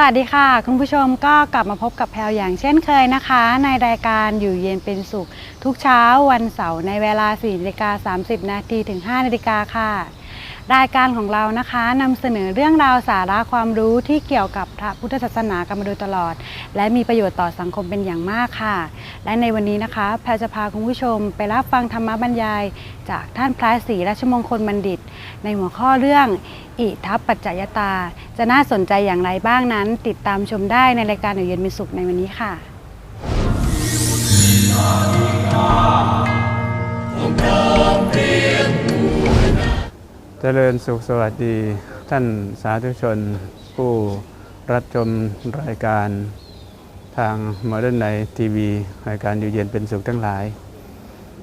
สวัสดีค่ะ คุณผู้ชมก็กลับมาพบกับแพลวอย่างเช่นเคยนะคะ ในรายการอยู่เย็นเป็นสุข ทุกเช้าวันเสาร์ในเวลา4นาฬิกา30 นาทีถึง 5 นาฬิกาค่ะ รายการของเรานะคะนำเสนอเรื่องราวสาระความรู้ที่เกี่ยวกับพระพุทธศาสนากันมาโดยตลอด และมีประโยชน์ต่อสังคมเป็นอย่างมากค่ะ และในวันนี้นะคะแพลจะพาคุณผู้ชมไปรับฟังธรรมบรรยาย จากท่านพระศรีราชมงคลบัณฑิต ในหัวข้อเรื่อง อิทัปปัจจยตา จะน่าสนใจอย่างไรบ้างนั้น ติดตามชมได้ในรายการอยู่เย็นเป็นสุขในวันนี้ค่ะเจริญสุขสวัสดีท่านสาธุชน ผู้รับชมรายการทางม d เ r n ไนทีวีรายการอยู่เย็นเป็นสุขทั้งหลาย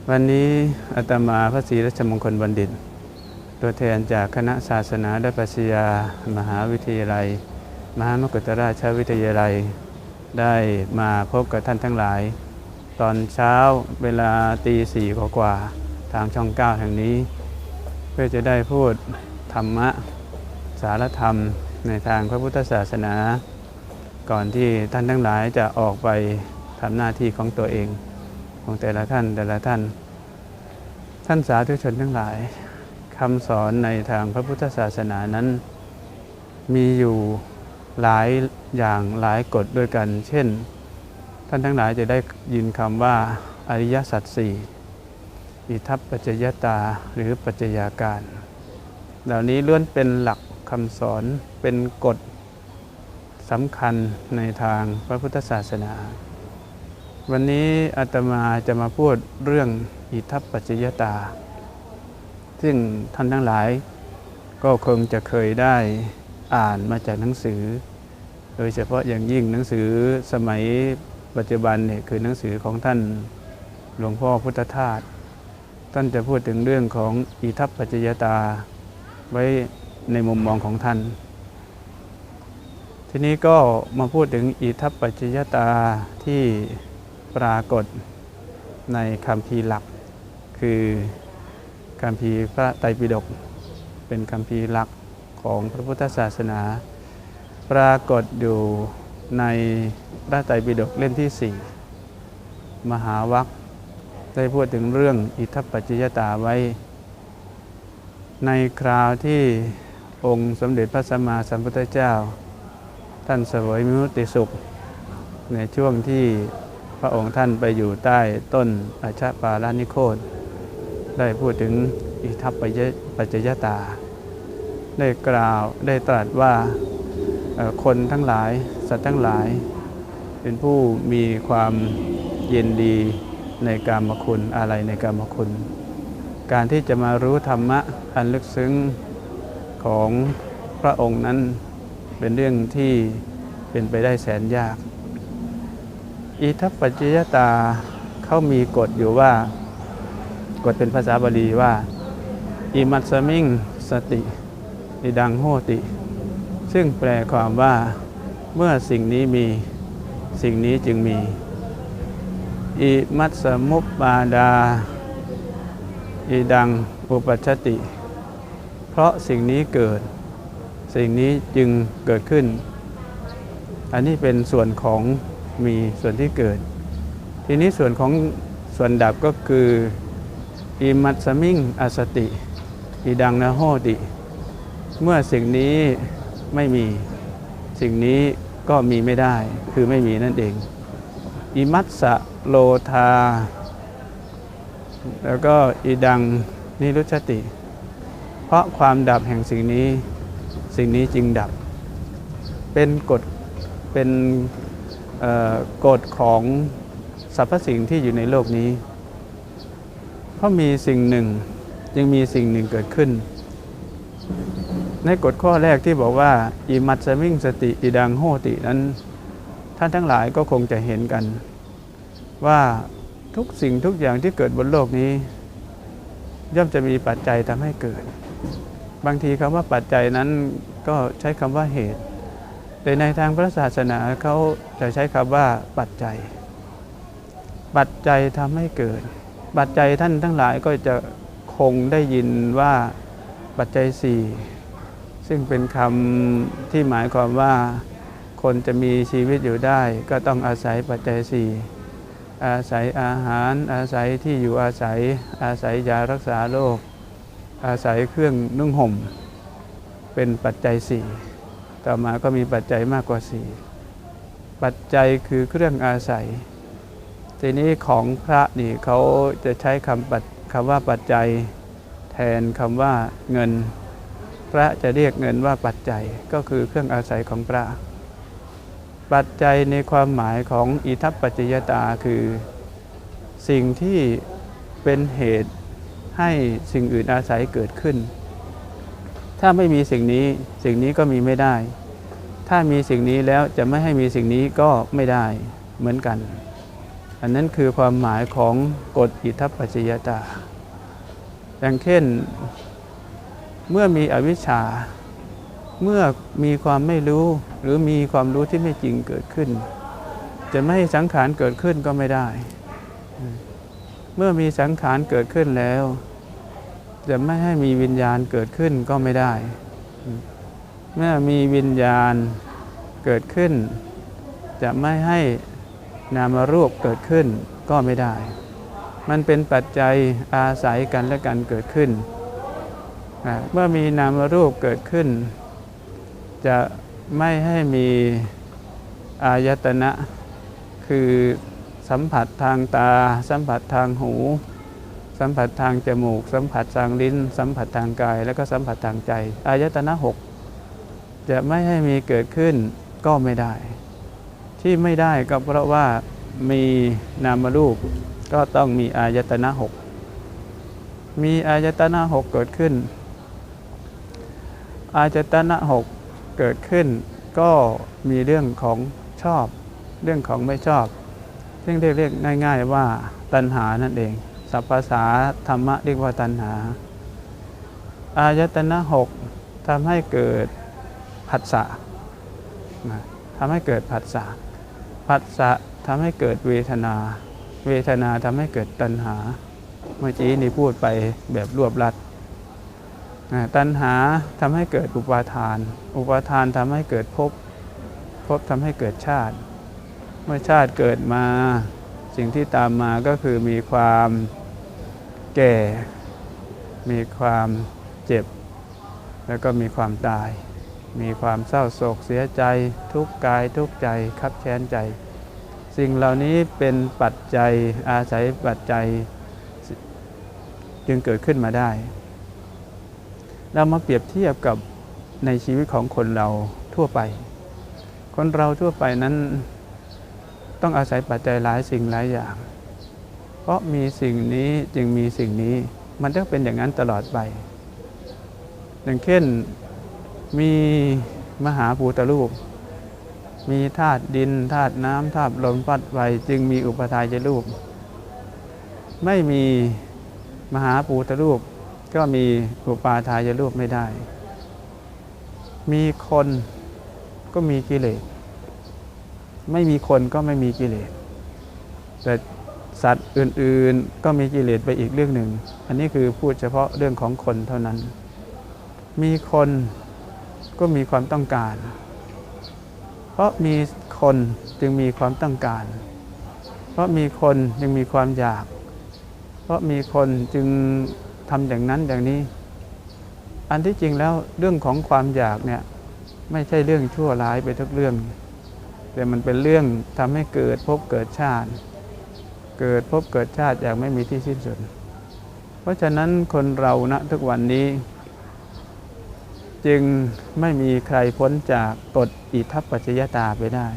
วันนี้อาตมาพระศรีรัชมงคลบัณฑิต ตัวแทนจากคณะศาสนาและปรัชญามหาวิทยาลัย มหามกุฏราชวิทยาลัย ได้มาพบกับท่านทั้งหลาย ตอนเช้าเวลาตีสี่กว่าทางช่องเก้าแห่งนี้ เพื่อจะได้พูดธรรมะสารธรรมในทางพระพุทธศาสนา ก่อนที่ท่านทั้งหลายจะออกไปทำหน้าที่ของตัวเองของแต่ละท่านแต่ละท่าน ท่านสาธุชนทั้งหลายคำสอนในทางพระพุทธศาสนานั้น มีอยู่หลายอย่างหลายกฎด้วยกัน เช่น ท่านทั้งหลายจะได้ยินคำว่าอริยสัจสี่ อิทัปปัจจยตาหรือปัจจยาการ เหล่านี้ล้วนเป็นหลักคำสอนเป็นกฎสำคัญในทางพระพุทธศาสนา วันนี้อาตมาจะมาพูดเรื่องอิทัปปัจจยตา ซึ่งท่านทั้งหลายก็คงจะเคยได้อ่านมาจากหนังสือ โดยเฉพาะอย่างยิ่งหนังสือสมัยปัจจุบันเนี่ยคือหนังสือของท่านหลวงพ่อพุทธทาส ท่านจะพูดถึงเรื่องของอิทัปปัจจยตา ไว้ในมุมมองของท่าน ทีนี้ก็มาพูดถึงอิทัปปัจจยตาที่ปรากฏในคำพีหลัก คือคำพีพระไตรปิฎกเป็นคำพีหลักของพระพุทธศาสนา ปรากฏอยู่ในพระไตรปิฎกเล่มที่4มหาวัค ได้พูดถึงเรื่องอิทัปปัจจยตาไว้ ในคราวที่องค์สมเด็จพระสัมมาสัมพุทธเจ้า ท่านเสวยมิมุติสุข ในช่วงที่พระองค์ท่านไปอยู่ใต้ต้นอาชาปารานิโคตได้พูดถึงอิทัปปัจจยตา ได้กล่าวได้ตรัสว่าคนทั้งหลายสัตว์ทั้งหลาย เป็นผู้มีความเย็นดี ในกามคุณอะไรในกามคุณ การที่จะมารู้ธรรมะอันลึกซึ้งของพระองค์นั้นเป็นเรื่องที่เป็นไปได้แสนยาก อิทัปปัจจยตาเขามีกฎอยู่ว่ากฎเป็นภาษาบาลีว่าอิมัตสมิงสติอิดังโหติ ซึ่งแปลความว่าเมื่อสิ่งนี้มีสิ่งนี้จึงมี อิมัตสมุปปาดา อิดังอุปัชชติ เพราะสิ่งนี้เกิด สิ่งนี้จึงเกิดขึ้น อันนี้เป็นส่วนของมีส่วนที่เกิด ทีนี้ส่วนของส่วนดับก็คืออิมัตสมิงอสติ อิดังนะโหติ เมื่อสิ่งนี้ไม่มี สิ่งนี้ก็มีไม่ได้ คือไม่มีนั่นเอง อิมัสสะโลธา แล้วก็อีดังนิรุชติ เพราะความดับแห่งสิ่งนี้สิ่งนี้จึงดับ เป็นกฎเป็นกฎของสรรพสิ่งที่อยู่ในโลกนี้ เพราะมีสิ่งหนึ่งจึงมีสิ่งหนึ่งเกิดขึ้น ในกฎข้อแรกที่บอกว่าอิมัตสมิงสติอิดังโหตินั้น ท่านทั้งหลายก็คงจะเห็นกัน ว่าทุกสิ่งทุกอย่างที่เกิดบนโลกนี้ ย่อมจะมีปัจจัยทำให้เกิด บางทีคำว่าปัจจัยนั้นก็ใช้คำว่าเหตุแต่ในทางพระศาสนาเขาจะใช้คำว่าปัจจัย ปัจจัยทำให้เกิด ปัจจัยท่านทั้งหลายก็จะคงได้ยินว่าปัจจัยสี่ซึ่งเป็นคำที่หมายความว่า คนจะมีชีวิตอยู่ได้ ก็ต้องอาศัยปัจจัยสี่อาศัยอาหาร อาศัยที่อยู่อาศัย อาศัยยารักษาโรคอาศัยเครื่องนุ่งห่ม เป็นปัจจัยสี่ต่อมาก็มีปัจจัยมากกว่าสี่ปัจจัยคือเครื่องอาศัย ทีนี้ของพระนี่เขาจะใช้คำปัจคำว่าปัจจัย แทนคำว่าเงิน พระจะเรียกเงินว่าปัจจัยก็คือเครื่องอาศัยของพระ ปัจจัยในความหมายของอิทัปปัจจยตาคือ สิ่งที่เป็นเหตุให้สิ่งอื่นอาศัยเกิดขึ้น ถ้าไม่มีสิ่งนี้สิ่งนี้ก็มีไม่ได้ ถ้ามีสิ่งนี้แล้วจะไม่ให้มีสิ่งนี้ก็ไม่ได้เหมือนกัน อันนั้นคือความหมายของกฎอิทัปปัจจยตา อย่างเช่น เมื่อมีอวิชชา เมื่อมีความไม่รู้หรือมีความรู้ที่ไม่จริงเกิดขึ้น จะไม่ให้สังขารเกิดขึ้นก็ไม่ได้ เมื่อมีสังขารเกิดขึ้นแล้ว จะไม่ให้มีวิญญาณเกิดขึ้นก็ไม่ได้ เมื่อมีวิญญาณเกิดขึ้น จะไม่ให้นามรูปเกิดขึ้นก็ไม่ได้ มันเป็นปัจจัยอาศัยกันและกันเกิดขึ้น เมื่อมีนามรูปเกิดขึ้น จะไม่ให้มีอายตนะ คือสัมผัสทางตา สัมผัสทางหู สัมผัสทางจมูก สัมผัสทางลิ้น สัมผัสทางกาย และก็สัมผัสทางใจ อายตนะหกจะไม่ให้มีเกิดขึ้นก็ไม่ได้ ที่ไม่ได้ก็เพราะว่ามีนามรูปก็ต้องมีอายตนะหกมีอายตนะหกเกิดขึ้น อายตนะหก เกิดขึ้นก็มีเรื่องของชอบ เรื่องของไม่ชอบ ซึ่งเรียกเรียกง่าย ๆว่าตัณหานั่นเองสัพภาษาธรรมะเรียกว่าตัณหา อายตนะหกทำให้เกิดผัสสะทำให้เกิดผัสสะผัสสะทำให้เกิดเวทนา เวทนาทำให้เกิดตัณหา เมื่อกี้นี่พูดไปแบบรวบรัด ตัณหาทำให้เกิดอุปาทาน อุปาทานทำให้เกิดภพ ภพทำให้เกิดชาติ เมื่อชาติเกิดมา สิ่งที่ตามมาก็คือมีความแก่ มีความเจ็บ แล้วก็มีความตาย มีความเศร้าโศกเสียใจ ทุกกายทุกใจคับแค้นใจ สิ่งเหล่านี้เป็นปัจจัยอาศัยปัจจัยจึงเกิดขึ้นมาได้ เรามาเปรียบเทียบกับในชีวิตของคนเราทั่วไป คนเราทั่วไปนั้น ต้องอาศัยปัจจัยหลายสิ่งหลายอย่าง เพราะมีสิ่งนี้จึงมีสิ่งนี้ มันต้องเป็นอย่างนั้นตลอดไป อย่างเช่นมีมหาภูตรูป มีธาตุดินธาตุน้ำธาตุลมพัดไฟจึงมีอุปทายรูป ไม่มีมหาภูตรูป ก็มีอุปาทายรูปไม่ได้ มีคนก็มีกิเลส ไม่มีคนก็ไม่มีกิเลส แต่สัตว์อื่นๆก็มีกิเลสไปอีกเรื่องหนึ่ง อันนี้คือพูดเฉพาะเรื่องของคนเท่านั้น มีคนก็มีความต้องการ เพราะมีคนจึงมีความต้องการ เพราะมีคนจึงมีความอยาก เพราะมีคนจึง ทำอย่างนั้นอย่างนี้ อันที่จริงแล้วเรื่องของความอยากเนี่ยไม่ใช่เรื่องชั่วร้ายไปทุกเรื่อง แต่มันเป็นเรื่องทำให้เกิดภพเกิดชาติ เกิดภพเกิดชาติอย่างไม่มีที่สิ้นสุด เพราะฉะนั้นคนเราณทุกวันนี้ จึงไม่มีใครพ้นจากกฎอิทัปปัจจยตาไปได้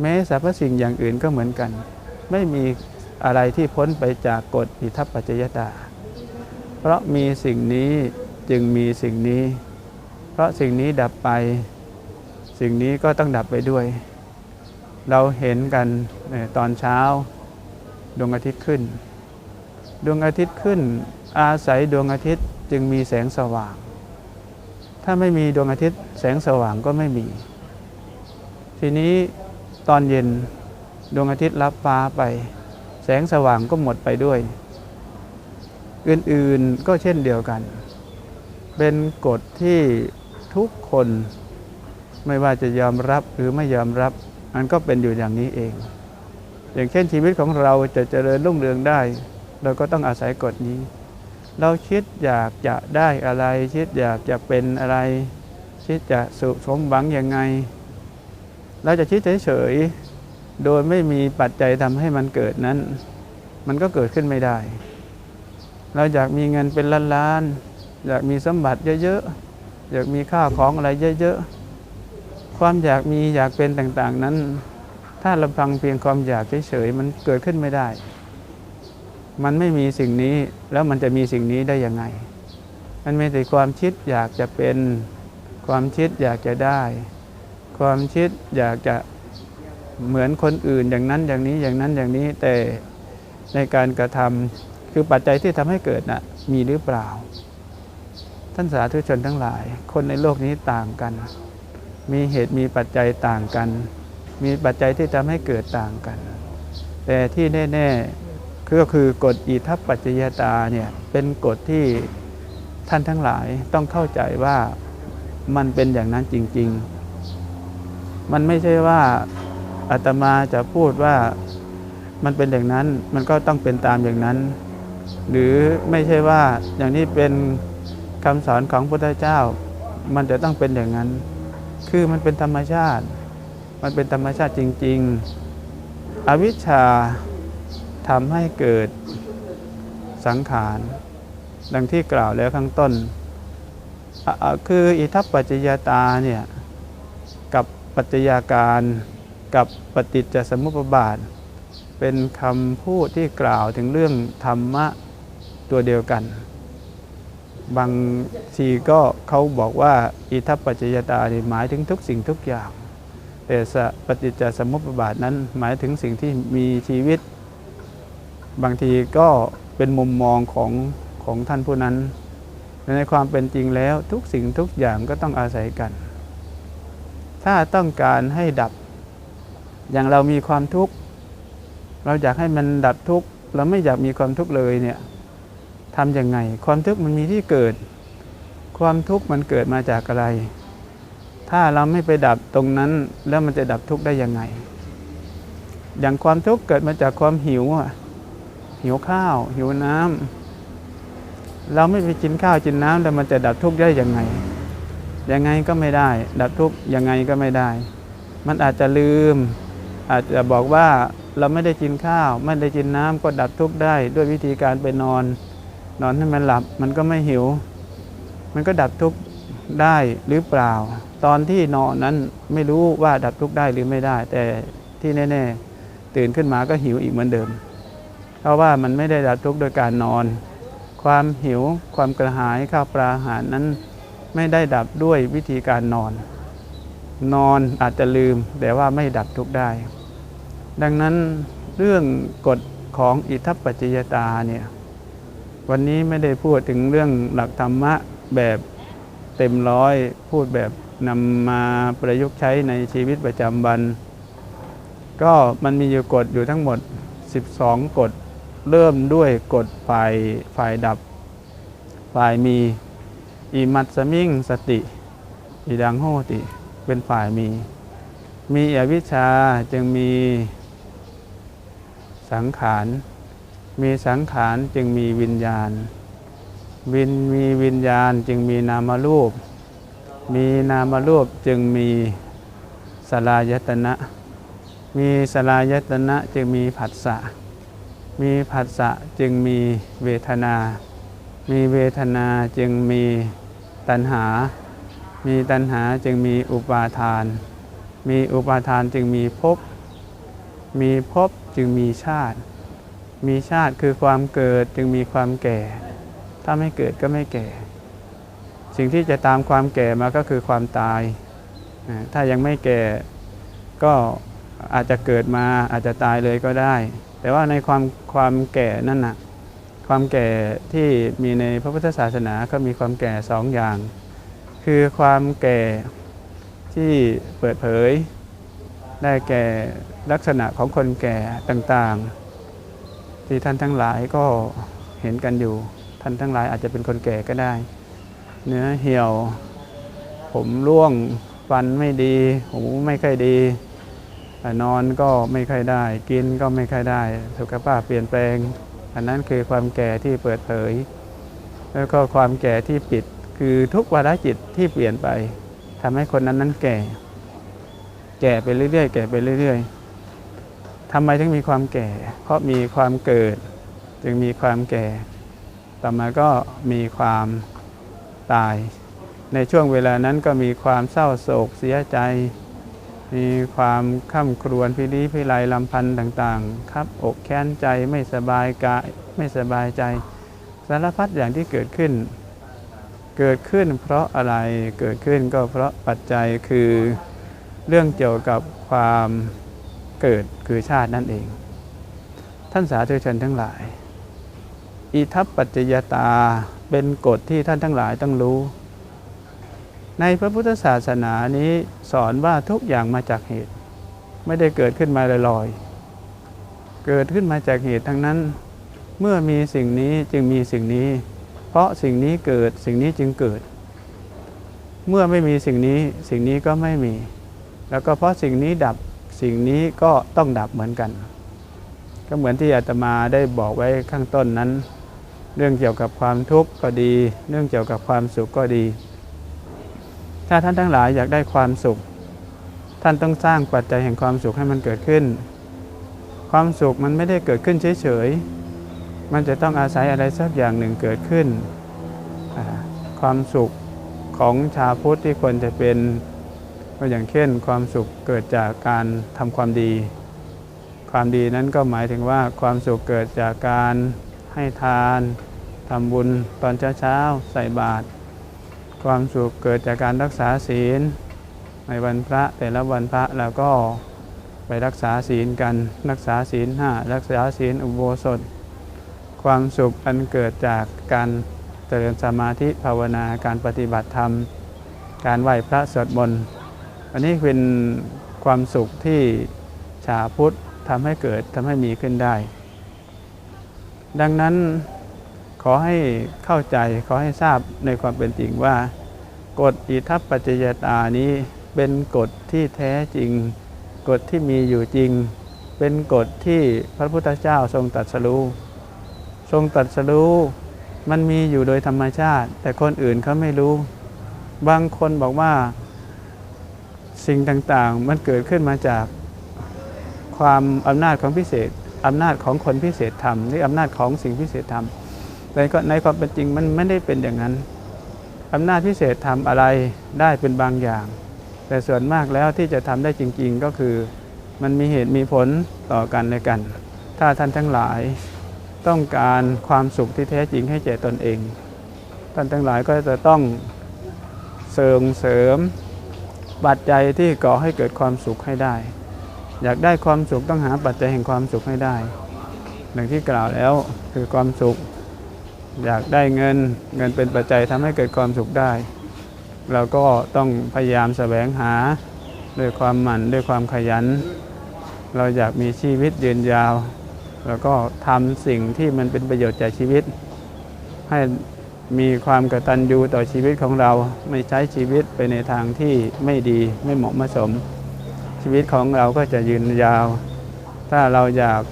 แม้สรรพสิ่งอย่างอื่นก็เหมือนกัน ไม่มีอะไรที่พ้นไปจากกฎอิทัปปัจจยตา เพราะมีสิ่งนี้จึงมีสิ่งนี้ เพราะสิ่งนี้ดับไป สิ่งนี้ก็ต้องดับไปด้วย เราเห็นกันตอนเช้า ดวงอาทิตย์ขึ้น ดวงอาทิตย์ขึ้น อาศัยดวงอาทิตย์จึงมีแสงสว่าง ถ้าไม่มีดวงอาทิตย์แสงสว่างก็ไม่มี ทีนี้ตอนเย็นดวงอาทิตย์รับฟ้าไป แสงสว่างก็หมดไปด้วย อื่นๆก็เช่นเดียวกัน เป็นกฎที่ทุกคนไม่ว่าจะยอมรับหรือไม่ยอมรับมันก็เป็นอยู่อย่างนี้เอง อย่างเช่นชีวิตของเราจะเจริญรุ่งเรืองได้ เราก็ต้องอาศัยกฎนี้ เราคิดอยากจะได้อะไร คิดอยากจะเป็นอะไร คิดจะสุขสมหวังยังไง เราจะคิดเฉยๆโดยไม่มีปัจจัยทำให้มันเกิดนั้น มันก็เกิดขึ้นไม่ได้ เราอยากมีเงินเป็นล้านๆอยากมีสมบัติเยอะๆ อยากมีข้าวของอะไรเยอะๆ ความอยากมีอยากเป็นต่างๆนั้น ถ้าลำพังเพียงความอยากเฉยๆมันเกิดขึ้นไม่ได้ มันไม่มีสิ่งนี้แล้วมันจะมีสิ่งนี้ได้ยังไง มันมีแต่ความคิดอยากจะเป็น ความคิดอยากจะได้ ความคิดอยากจะเหมือนคนอื่นอย่างนั้นอย่างนี้อย่างนั้นอย่างนี้แต่ในการกระทำ คือปัจจัยที่ทำให้เกิดน่ะมีหรือเปล่า ท่านสาธุชนทั้งหลาย คนในโลกนี้ต่างกัน มีเหตุมีปัจจัยต่างกัน มีปัจจัยที่ทำให้เกิดต่างกัน แต่ที่แน่ๆก็คือกฎอิทัปปัจจยตาเนี่ยเป็นกฎที่ท่านทั้งหลายต้องเข้าใจว่ามันเป็นอย่างนั้นจริง ๆ มันไม่ใช่ว่าอาตมาจะพูดว่ามันเป็นอย่างนั้นมันก็ต้องเป็นตามอย่างนั้น หรือไม่ใช่ว่าอย่างนี้เป็นคำสอนของพระพุทธเจ้า มันจะต้องเป็นอย่างนั้น คือมันเป็นธรรมชาติ มันเป็นธรรมชาติจริง ๆ อวิชชาทำให้เกิดสังขาร ดังที่กล่าวแล้วข้างต้น คืออิทัปปัจจยตาเนี่ย กับปัจจยาการ กับปฏิจจสมุปบาท เป็นคำพูดที่กล่าวถึงเรื่องธรรมะตัวเดียวกัน บางทีก็เขาบอกว่าอิทัปปัจจยตานี่หมายถึงทุกสิ่งทุกอย่าง แต่สปฏิจจสมุปบาทนั้นหมายถึงสิ่งที่มีชีวิต บางทีก็เป็นมุมมองของของท่านผู้นั้น ในความเป็นจริงแล้วทุกสิ่งทุกอย่างก็ต้องอาศัยกัน ถ้าต้องการให้ดับอย่างเรามีความทุกข์ เราอยากให้มันดับทุกข์เราไม่อยากมีความทุกข์เลยเนี่ยทำยังไง ความทุกข์มันมีที่เกิด ความทุกข์มันเกิดมาจากอะไร ถ้าเราไม่ไปดับตรงนั้นแล้วมันจะดับทุกข์ได้ยังไง อย่างความทุกข์เกิดมาจากความหิวอะหิวข้าว หิวน้ำเราไม่ไปกินข้าวกินน้ำแล้วมันจะดับทุกข์ได้ยังไงยังไงก็ไม่ได้ ดับทุกข์ยังไงก็ไม่ได้ มันอาจจะลืม อาจจะบอกว่า เราไม่ได้กินข้าว ไม่ได้กินน้ำก็ดับทุกข์ได้ด้วยวิธีการไปนอน นอนให้มันหลับมันก็ไม่หิว มันก็ดับทุกข์ได้หรือเปล่า ตอนที่นอนนั้นไม่รู้ว่าดับทุกข์ได้หรือไม่ได้ แต่ที่แน่ๆ ตื่นขึ้นมาก็หิวอีกเหมือนเดิม เพราะว่ามันไม่ได้ดับทุกข์โดยการนอน ความหิวความกระหายข้าวปลาอาหารนั้น ไม่ได้ดับด้วยวิธีการนอน นอนอาจจะลืมแต่ว่าไม่ดับทุกข์ได้ ดังนั้นเรื่องกฎของอิทัปปัจจยตาเนี่ยวันนี้ไม่ได้พูดถึงเรื่องหลักธรรมะแบบเต็มร้อยพูดแบบนำมาประยุกต์ใช้ในชีวิตประจำวัน ก็มันมีอยู่กฎอยู่ทั้งหมด 12 กฎเริ่มด้วยกฎฝ่ายฝ่ายดับ ฝ่ายมีอิมัตสมิงสติ อิดังโหติ เป็นฝ่ายมี มีอวิชชาจึงมี สังขาร มีสังขารจึงมีวิญญาณ วินมีวิญญาณจึงมีนามรูป มีนามรูปจึงมีสลายตนะ มีสลายตนะจึงมีผัสสะ มีผัสสะจึงมีเวทนา มีเวทนาจึงมีตัณหา มีตัณหาจึงมีอุปาทาน มีอุปาทานจึงมีภพ มีภพ จึงมีชาติ มีชาติคือความเกิดจึงมีความแก่ ถ้าไม่เกิดก็ไม่แก่ สิ่งที่จะตามความแก่มาก็คือความตาย ถ้ายังไม่แก่ก็อาจจะเกิดมาอาจจะตายเลยก็ได้ แต่ว่าในความความแก่นั่นนะความแก่ที่มีในพระพุทธศาสนาก็มีความแก่สองอย่าง คือความแก่ที่เปิดเผย ได้แก่ ลักษณะของคนแก่ต่างๆ ที่ท่านทั้งหลายก็เห็นกันอยู่ ท่านทั้งหลายอาจจะเป็นคนแก่ก็ได้ เนื้อเหี่ยว ผมร่วงฟันไม่ดี หูไม่ค่อยดี นอนก็ไม่ค่อยได้ กินก็ไม่ค่อยได้ สุขภาพเปลี่ยนแปลง อันนั้นคือความแก่ที่เปิดเผย แล้วก็ความแก่ที่ปิดคือทุกวาระจิตที่เปลี่ยนไปทำให้คนนั้นนั้นแก่ แก่ไปเรื่อยๆ แก่ไปเรื่อย ๆ ทำไมถึงมีความแก่ เพราะมีความเกิด จึงมีความแก่ ต่อมาก็มีความตาย ในช่วงเวลานั้นก็มีความเศร้าโศกเสียใจ มีความข้ามครวญพิริพิไรลำพันธ์ต่างๆ ครับอกแค้นใจไม่สบายกายไม่สบายใจ สารพัดอย่างที่เกิดขึ้น เกิดขึ้นเพราะอะไรเกิดขึ้นก็เพราะปัจจัยคือเรื่องเกี่ยวกับความ เกิดคือชาตินั่นเอง ท่านสาธุชนทั้งหลาย อิทัปปัจจยตาเป็นกฎที่ท่านทั้งหลายต้องรู้ ในพระพุทธศาสนานี้สอนว่าทุกอย่างมาจากเหตุ ไม่ได้เกิดขึ้นมาลอยๆ เกิดขึ้นมาจากเหตุทั้งนั้น เมื่อมีสิ่งนี้จึงมีสิ่งนี้ เพราะสิ่งนี้เกิดสิ่งนี้จึงเกิด เมื่อไม่มีสิ่งนี้สิ่งนี้ก็ไม่มี แล้วก็เพราะสิ่งนี้ดับ สิ่งนี้ก็ต้องดับเหมือนกัน ก็เหมือนที่อาตมาได้บอกไว้ข้างต้นนั้น เรื่องเกี่ยวกับความทุกข์ก็ดี เรื่องเกี่ยวกับความสุขก็ดี ถ้าท่านทั้งหลายอยากได้ความสุข ท่านต้องสร้างปัจจัยแห่งความสุขให้มันเกิดขึ้น ความสุขมันไม่ได้เกิดขึ้นเฉยๆ มันจะต้องอาศัยอะไรสักอย่างหนึ่งเกิดขึ้น ความสุขของชาวพุทธที่ควรจะเป็น ก็อย่างเช่นความสุขเกิดจากการทำความดี ความดีนั้นก็หมายถึงว่าความสุขเกิดจากการให้ทานทำบุญตอนเช้าๆใส่บาตรความสุขเกิดจากการรักษาศีล ในวันพระแต่ละวันพระเราก็ไปรักษาศีลกันรักษาศีลห้ารักษาศีลอุโบสถ ความสุขอันเกิดจากการเจริญสมาธิภาวนาการปฏิบัติธรรม การไหว้พระสวดมนต์ อันนี้เป็นความสุขที่ชาพุทธทำให้เกิดทำให้มีขึ้นได้ ดังนั้นขอให้เข้าใจขอให้ทราบในความเป็นจริงว่า กฎอิทัปปัจจยตานี้เป็นกฎที่แท้จริง กฎที่มีอยู่จริง เป็นกฎที่พระพุทธเจ้าทรงตรัสรู้ทรงตรัสรู้มันมีอยู่โดยธรรมชาติ แต่คนอื่นเขาไม่รู้ บางคนบอกว่า สิ่งต่างๆ มันเกิดขึ้นมาจากความอำนาจของพิเศษอำนาจของคนพิเศษทำหรืออำนาจของสิ่งพิเศษทำแต่ก็ในความเป็นจริงมันไม่ได้เป็นอย่างนั้นอำนาจพิเศษทำอะไรได้เป็นบางอย่าง แต่ส่วนมากแล้วที่จะทำได้จริง ๆ ก็คือ มันมีเหตุมีผลต่อกันและกัน ถ้าท่านทั้งหลาย ต้องการความสุขที่แท้จริงให้แก่ตนเอง ท่านทั้งหลายก็จะต้องเสริมเสริม ปัจจัยที่ก่อให้เกิดความสุขให้ได้ อยากได้ความสุขต้องหาปัจจัยแห่งความสุขให้ได้อย่างที่กล่าวแล้วคือความสุข อยากได้เงินเงินเป็นปัจจัยทำให้เกิดความสุขได้ เราก็ต้องพยายามแสวงหาด้วยความหมั่นด้วยความขยัน เราอยากมีชีวิตยืนยาว แล้วก็ทำสิ่งที่มันเป็นประโยชน์แก่ชีวิต ให้ มีความกตัญญูต่อชีวิตของเราไม่ใช้ชีวิตไปในทางที่ไม่ดีไม่เหมาะมสม ชีวิตของเราก็จะยืนยาว ถ้าเราอยาก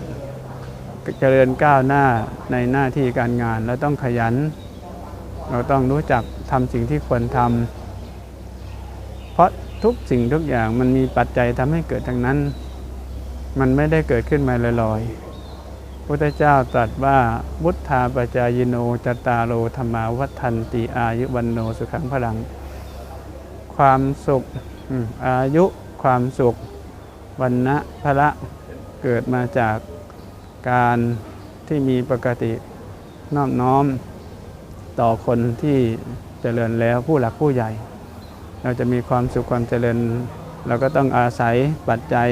เจริญก้าวหน้าในหน้าที่การงานเราต้องขยัน เราต้องรู้จักทำสิ่งที่ควรทำเพราะทุกสิ่งทุกอย่างมันมีปัจจัยทำให้เกิดทั้งนั้น มันไม่ได้เกิดขึ้นมาลอยๆ พุทธเจ้าตรัสว่าวุฒาปจายโนจตารโลธรรมาวัฏันติอายุวันโนสุขังพลัง ความสุขอายุความสุขวันนะพระเกิดมาจากการที่มีปกตินอบน้อม ต่อคนที่เจริญแล้วผู้หลักผู้ใหญ่ เราจะมีความสุขความเจริญ เราก็ต้องอาศัยปัจจัย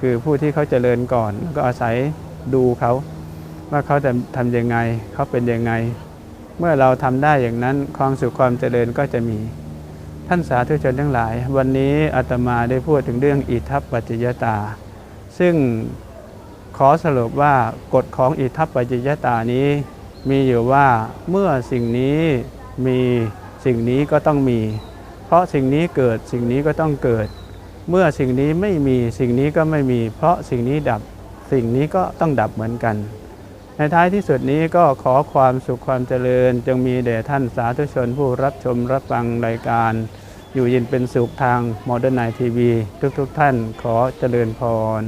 คือผู้ที่เขาเจริญก่อนก็อาศัย ดูเขาว่าเขาจะทำยังไงเขาเป็นยังไง เมื่อเราทำได้อย่างนั้นความสุขความเจริญก็จะมี ท่านสาธุชนทั้งหลาย วันนี้อาตมาได้พูดถึงเรื่องอิทัปปัจจยตา ซึ่งขอสรุปว่ากฎของอิทัปปัจจยตานี้มีอยู่ว่าเมื่อสิ่งนี้มีสิ่งนี้ก็ต้องมี เพราะสิ่งนี้เกิดสิ่งนี้ก็ต้องเกิด เมื่อสิ่งนี้ไม่มีสิ่งนี้ก็ไม่มี เพราะสิ่งนี้ดับ สิ่งนี้ก็ต้องดับเหมือนกัน ในท้ายที่สุดนี้ก็ขอความสุขความเจริญ จงมีแด่ท่านสาธุชนผู้รับชมรับฟังรายการ อยู่เย็นเป็นสุขทางโมเดิร์นไนทีวีทุกๆทท่านขอเจริญพร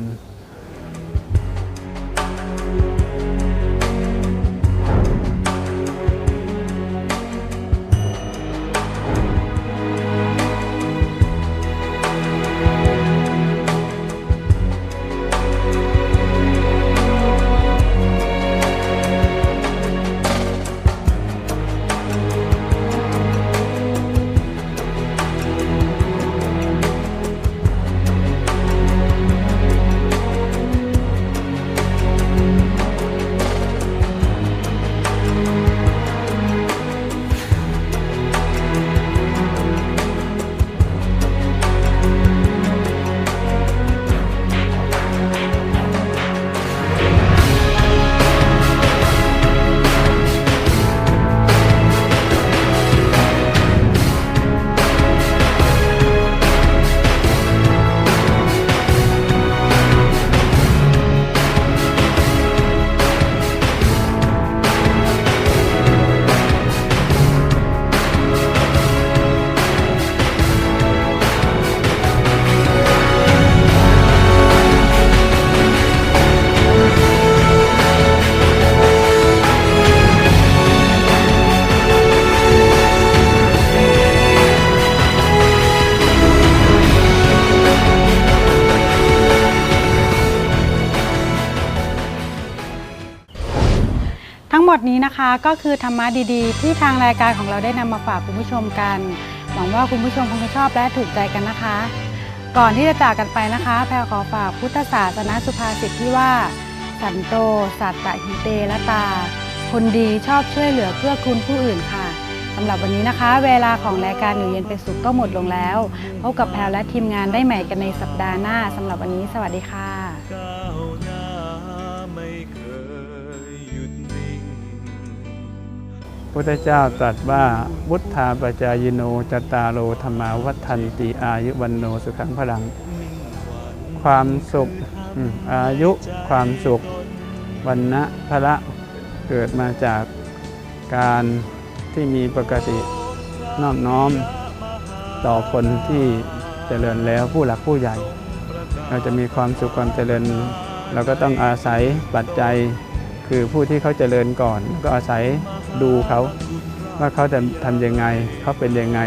นี้นะคะ ก็คือธรรมะดีๆ ที่ทางรายการของเราได้นำมาฝากคุณผู้ชมกัน หวังว่าคุณผู้ชมคงจะชอบและถูกใจกันนะคะ ก่อนที่จะจากกันไปนะคะ แพรขอฝากพุทธศาสนาสุภาษิตที่ว่า สันโตสัตตหิเตละตา คนดีชอบช่วยเหลือเพื่อคุณผู้อื่นค่ะสำหรับวันนี้นะคะ เวลาของรายการอยู่เย็นเป็นสุขก็หมดลงแล้วพบกับแพรและทีมงานได้ใหม่กันในสัปดาห์หน้าสำหรับวันนี้ สวัสดีค่ะ พุทธเจ้าตรัสว่าวุฒาปจายโนจตาโลธรรมาวัฏันติอายุวันโนสุขังพลัง ความสุขอายุความสุขวันนะพระเกิดมาจากการที่มีปกตินอบน้อม ต่อคนที่เจริญแล้วผู้หลักผู้ใหญ่ เราจะมีความสุขความเจริญ เราก็ต้องอาศัยปัจจัยคือผู้ที่เขาเจริญก่อนก็อาศัย ดูเขาว่าเขาจะทำยังไงเขาเป็นยังไง